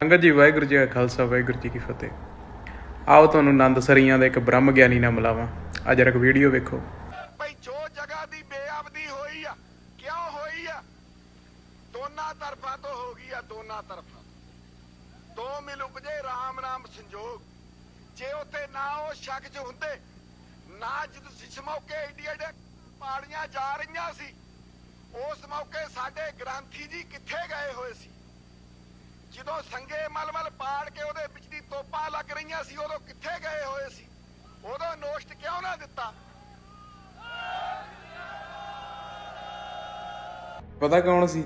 ਸੰਗਤ ਜੀ, ਵਾਹਿਗੁਰੂ ਜੀ ਕਾ ਖਾਲਸਾ, ਵਾਹਿਗੁਰੂ ਜੀ ਕੀ ਫਤਿਹ। ਆਓ ਤੁਹਾਨੂੰ ਆਨੰਦ ਸਰੀਆਂ ਦਾ ਇੱਕ ਬ੍ਰਹਮ ਗਿਆਨੀ ਨਾਲ ਮਿਲਾਵਾਂ। ਅੱਜ ਇੱਕ ਵੀਡੀਓ ਵੇਖੋ। ਭਈ ਜੋ ਜਗ੍ਹਾ ਦੀ ਬੇਅਬਦੀ ਹੋਈ ਆ, ਕਿਉਂ ਹੋਈ ਆ? ਦੋਨਾਂ ਤਰਫਾਂ ਤੋਂ ਹੋ ਗਈ ਆ, ਦੋਨਾਂ ਤਰਫਾਂ ਦੋ ਮਿਲ ਉਪਜੇ, ਰਾਮ ਨਾਮ ਸੰਜੋਗ। ਜੇ ਉੱਥੇ ਨਾ ਉਹ ਸ਼ੱਕ ਚ ਹੁੰਦੇ, ਨਾ ਜਦ ਜਿਸ ਮੌਕੇ ਏਡੀ ਏਡੇ ਪਾੜੀਆਂ ਜਾ ਰਹੀਆਂ ਸੀ, ਉਸ ਮੌਕੇ ਸਾਡੇ ਗ੍ਰੰਥੀ ਜੀ ਕਿੱਥੇ ਗਏ ਹੋਏ ਸੀ? ਜਦੋਂ ਸੰਗੇ ਮਲਮਲ ਪਾੜ ਕੇ ਉਹਦੇ ਵਿੱਚ ਦੀ ਤੋਪਾਂ ਲੱਗ ਰਹੀਆਂ ਸੀ, ਉਦੋਂ ਕਿੱਥੇ ਗਏ ਹੋਏ ਸੀ? ਉਦੋਂ ਨੋਸਟ ਕਿਉਂ ਨਾ ਦਿੱਤਾ? ਪਤਾ ਕੌਣ ਸੀ?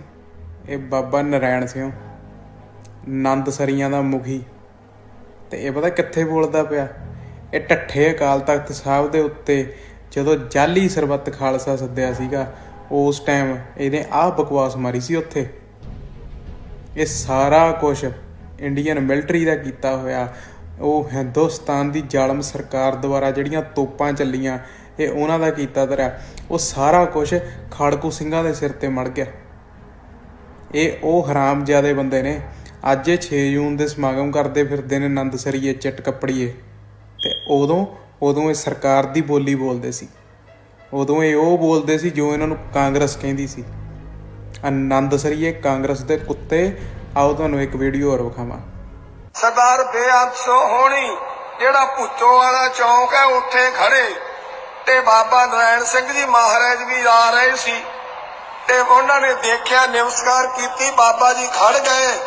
ਇਹ ਬਾਬਾ ਨਰਾਇਣ ਸਿੰਘ ਆਨੰਦ ਸਰੀਆਂ ਦਾ ਮੁਖੀ। ਤੇ ਇਹ ਪਤਾ ਕਿੱਥੇ ਬੋਲਦਾ ਪਿਆ? ਇਹ ਟੱਠੇ ਅਕਾਲ ਤਖਤ ਸਾਹਿਬ ਦੇ ਉੱਤੇ ਜਦੋਂ ਜਾਲੀ ਸਰਬੱਤ ਖਾਲਸਾ ਸੱਦਿਆ ਸੀਗਾ, ਉਸ ਟਾਈਮ ਇਹਨੇ ਆਹ ਬਕਵਾਸ ਮਾਰੀ ਸੀ ਉੱਥੇ। ਇਹ ਸਾਰਾ ਕੁਝ ਇੰਡੀਅਨ ਮਿਲਟਰੀ ਦਾ ਕੀਤਾ ਹੋਇਆ। ਉਹ ਹਿੰਦੁਸਤਾਨ ਦੀ ਜ਼ਾਲਮ ਸਰਕਾਰ ਦੁਆਰਾ ਜਿਹੜੀਆਂ ਤੋਪਾਂ ਚੱਲੀਆਂ, ਇਹ ਉਹਨਾਂ ਦਾ ਕੀਤਾ ਤਰਾ ਉਹ ਸਾਰਾ ਕੁਝ ਖਾੜਕੂ ਸਿੰਘਾਂ ਦੇ ਸਿਰ ਤੇ ਮੜ ਗਿਆ। ਇਹ ਉਹ ਹਰਾਮਜ਼ਾਦੇ ਬੰਦੇ ਨੇ। ਅੱਜ ਇਹ 6 ਜੂਨ ਦੇ ਸਮਾਗਮ ਕਰਦੇ ਫਿਰਦੇ ਨੇ ਆਨੰਦਸਰੀਏ ਚਿੱਟ ਕੱਪੜੀਏ ਤੇ ਉਦੋਂ ਉਦੋਂ ਇਹ ਸਰਕਾਰ ਦੀ ਬੋਲੀ ਬੋਲਦੇ ਸੀ। ਉਦੋਂ ਇਹ ਉਹ ਬੋਲਦੇ ਸੀ ਜੋ ਇਹਨਾਂ ਨੂੰ ਕਾਂਗਰਸ ਕਹਿੰਦੀ ਸੀ। ਆਨੰਦ ਸਰੀਏ, ਕਾਂਗਰਸ ਦੇ ਕੁੱਤੇ। ਆਓ ਤੁਹਾਨੂੰ ਇੱਕ ਵੀਡੀਓ ਹੋਰ ਵਿਖਾਵਾਂ। ਸਰਦਾਰ ਬੇਅੰਤ ਹੋਣੀ, ਜਿਹੜਾ ਭੁੱਚੋ ਵਾਲਾ ਚੌਂਕ ਹੈ, ਉੱਥੇ ਖੜੇ। ਤੇ ਬਾਬਾ ਨਾਰਾਇਣ ਸਿੰਘ ਜੀ ਮਹਾਰਾਜ ਵੀ ਆ ਰਹੇ ਸੀ। ਤੇ ਉਹਨਾਂ ਨੇ ਦੇਖਿਆ, ਨਮਸਕਾਰ ਕੀਤੀ, ਬਾਬਾ ਜੀ ਖੜ ਗਏ।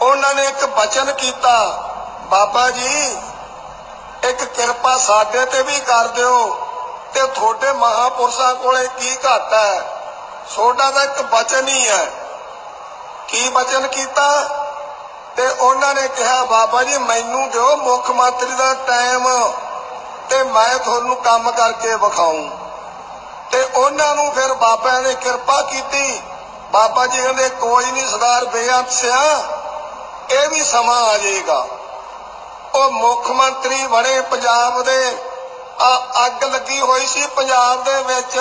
ਉਹਨਾਂ ਨੇ ਇੱਕ ਬਚਨ ਕੀਤਾ, ਬਾਬਾ ਜੀ, ਇੱਕ ਕਿਰਪਾ ਸਾਡੇ ਤੇ ਵੀ ਕਰ ਦਿਓ। ਤੇ ਤੁਹਾਡੇ ਮਹਾਪੁਰਸ਼ਾਂ ਕੋਲੇ ਕੀ ਘਾਟਾ ਹੈ? ਸੋਡਾ ਦਾ ਇੱਕ ਬਚਨ ਹੀ ਹੈ। ਕੀ ਬਚਨ ਕੀਤਾ? ਤੇ ਉਹਨਾਂ ਨੇ ਕਿਹਾ, ਬਾਬਾ ਜੀ, ਮੈਨੂੰ ਦਿਓ ਮੁੱਖ ਮੰਤਰੀ ਦਾ ਟਾਈਮ ਤੇ ਮੈਂ ਤੁਹਾਨੂੰ ਕੰਮ ਕਰਕੇ ਵਿਖਾਉਂ। ਤੇ ਉਹਨਾਂ ਨੂੰ ਫਿਰ ਬਾਬਾ ਨੇ ਕਿਰਪਾ ਕੀਤੀ। ਬਾਬਾ ਜੀ ਕਹਿੰਦੇ, ਕੋਈ ਨਹੀਂ ਸਰਦਾਰ, ਬੇਅੰਤ ਸਿਆ, ਇਹ ਵੀ ਸਮਾਂ ਆ ਜਾਏਗਾ। ਉਹ ਮੁੱਖ ਮੰਤਰੀ ਬਣੇ ਪੰਜਾਬ ਦੇ। ਅੱਗ ਲੱਗੀ ਹੋਈ ਸੀ ਪੰਜਾਬ ਦੇ ਵਿੱਚ।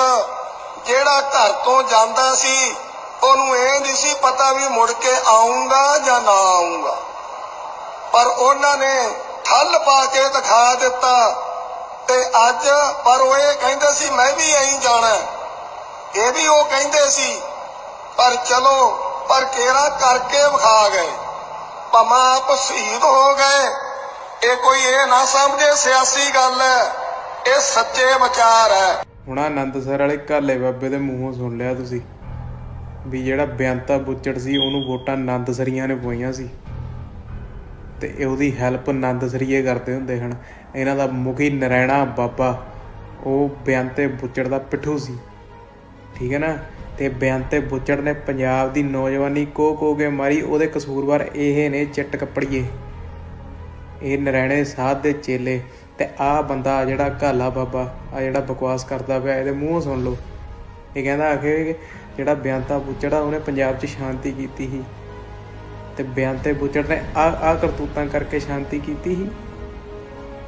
ਜਿਹੜਾ ਘਰ ਤੋਂ ਜਾਂਦਾ ਸੀ, ਉਹਨੂੰ ਇਹ ਨਹੀਂ ਸੀ ਪਤਾ ਵੀ ਮੁੜ ਕੇ ਆਉਂਗਾ ਜਾਂ ਨਾ ਆਉਂਗਾ ਪਰ ਉਹਨਾਂ ਨੇ ਠੱਲ ਪਾ ਕੇ ਦਿਖਾ ਦਿੱਤਾ ਤੇ ਅੱਜ ਪਰ ਉਹ ਇਹ ਕਹਿੰਦੇ ਸੀ, ਮੈਂ ਵੀ ਐਂ ਜਾਣਾ ਇਹ ਵੀ ਉਹ ਕਹਿੰਦੇ ਸੀ, ਪਰ ਚਲੋ, ਪਰ ਕੇਰਾ ਕਰਕੇ ਵਿਖਾ ਗਏ? ਭਮਾ ਆਪ ਸ਼ਹੀਦ ਹੋ ਗਏ। ਇਹ ਕੋਈ ਇਹ ਨਾ ਸਮਝੇ ਸਿਆਸੀ ਗੱਲ ਹੈ, ਇਹ ਸੱਚੇ ਵਿਚਾਰ ਹੈ। ਹੁਣ ਆਨੰਦਸਰ ਵਾਲੇ ਘਾਲੇ ਬਾਬੇ ਦੇ ਮੂੰਹੋਂ ਸੁਣ ਲਿਆ ਤੁਸੀਂ। ਵੀ ਜਿਹੜਾ ਬਿਆੰਤਾ ਬੁੱਚੜ ਸੀ, ਉਹਨੂੰ ਵੋਟਾਂ ਆਨੰਦ ਨੇ ਪਵਾਈਆਂ ਸੀ। ਤੇ ਉਹਦੀ ਹੈਲਪ ਆਨੰਦਸਰੀਏ ਕਰਦੇ ਹੁੰਦੇ ਹਨ। ਇਹਨਾਂ ਦਾ ਮੁਖੀ ਨਰੈਣਾ ਬਾਬਾ, ਉਹ ਬਿਆੰਤੇ ਬੁੱਚੜ ਦਾ ਪਿੱਠੂ ਸੀ। ਠੀਕ ਹੈ ਨਾ? ਤੇ ਬਿਆੰਤੇ ਬੁੱਚੜ ਨੇ ਪੰਜਾਬ ਦੀ ਨੌਜਵਾਨੀ ਕੋ ਕੋ ਕੇ ਮਾਰੀ, ਉਹਦੇ ਕਸੂਰਵਾਰ ਇਹ ਨੇ ਚਿੱਟ ਕੱਪੜੀਏ। ਇਹ ਨਰੈਣੇ ਸਾਧ ਦੇ ਚੇਲੇ। ਤੇ ਆਹ ਬੰਦਾ ਜਿਹੜਾ ਘਾਲਾ ਬਾਬਾ, ਆ ਜਿਹੜਾ ਬਕਵਾਸ ਕਰਦਾ ਪਿਆ, ਇਹਦੇ ਮੂੰਹੋਂ ਸੁਣ ਲਓ। ਇਹ ਕਹਿੰਦਾ ਆਖੇ ਜਿਹੜਾ ਬਿਆੰਤਾ ਬੁੱਚੜਾ, ਉਹਨੇ ਪੰਜਾਬ 'ਚ ਸ਼ਾਂਤੀ ਕੀਤੀ ਸੀ। ਤੇ ਬਿਆੰਤੇ ਬੁੱਚੜ ਨੇ ਆ ਆ ਕਰਤੂਤਾਂ ਕਰਕੇ ਸ਼ਾਂਤੀ ਕੀਤੀ ਸੀ।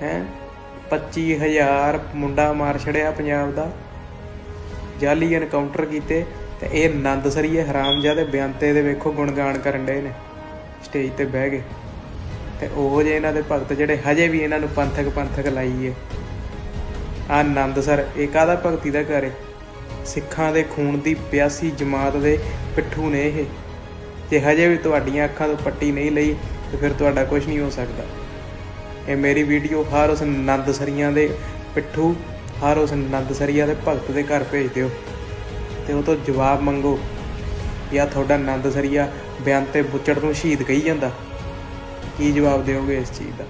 ਹੈ? 25000 ਮੁੰਡਾ ਮਾਰ ਛੜਿਆ ਪੰਜਾਬ ਦਾ। ਜਾਲੀ ਐਨਕਾਊਂਟਰ ਕੀਤੇ ਤੇ ਇਹ ਆਨੰਦ ਸਰੀਏ ਹਰਾਮਜ਼ਾਦੇ ਬਿਆੰਤੇ ਦੇ ਵੇਖੋ ਗੁਣਗਾਨ ਕਰਨ ਡਏ ਨੇ। ਸਟੇਜ ਤੇ ਬਹਿ ਗਏ। ਤੇ ਉਹ ਜੇ ਇਹਨਾਂ ਦੇ ਭਗਤ ਜਿਹੜੇ ਹਜੇ ਵੀ ਇਹਨਾਂ ਨੂੰ ਪੰਥਕ ਪੰਥਕ ਲਾਈਏ। ਆਨੰਦ ਸਰ, ਇਹ ਕਾਹਦਾ ਭਗਤੀ ਦਾ ਘਰ ਹੈ ਸਿੱਖਾਂ ਦੇ ਖੂਨ ਦੀ ਪਿਆਸੀ ਜਮਾਤ ਦੇ ਪਿੱਠੂ ਨੇ ਇਹ। ਜੇ ਹਜੇ ਵੀ ਤੁਹਾਡੀਆਂ ਅੱਖਾਂ ਤੋਂ ਪੱਟੀ ਨਹੀਂ ਲਈ, ਤੇ ਫਿਰ ਤੁਹਾਡਾ ਕੁਝ ਨਹੀਂ ਹੋ ਸਕਦਾ। ਇਹ ਮੇਰੀ ਵੀਡੀਓ ਹਰ ਉਸ ਆਨੰਦ ਸਰੀਆਂ ਦੇ ਪਿੱਠੂ, ਹਰ ਉਸ ਆਨੰਦ ਸਰੀਆਂ ਦੇ ਭਗਤ ਦੇ ਘਰ ਭੇਜ ਦਿਓ। ਤੇ ਉਹ ਤੋਂ ਜਵਾਬ ਮੰਗੋ, ਜਾਂ ਤੁਹਾਡਾ ਆਨੰਦ ਸਰੀਆ ਬਿਆਨ ਤੇ ਬੁੱਚੜ ਨੂੰ ਸ਼ਹੀਦ ਕਹੀ ਜਾਂਦਾ। ਕੀ ਜਵਾਬ ਦਿਓਗੇ ਇਸ ਚੀਜ਼ ਦਾ?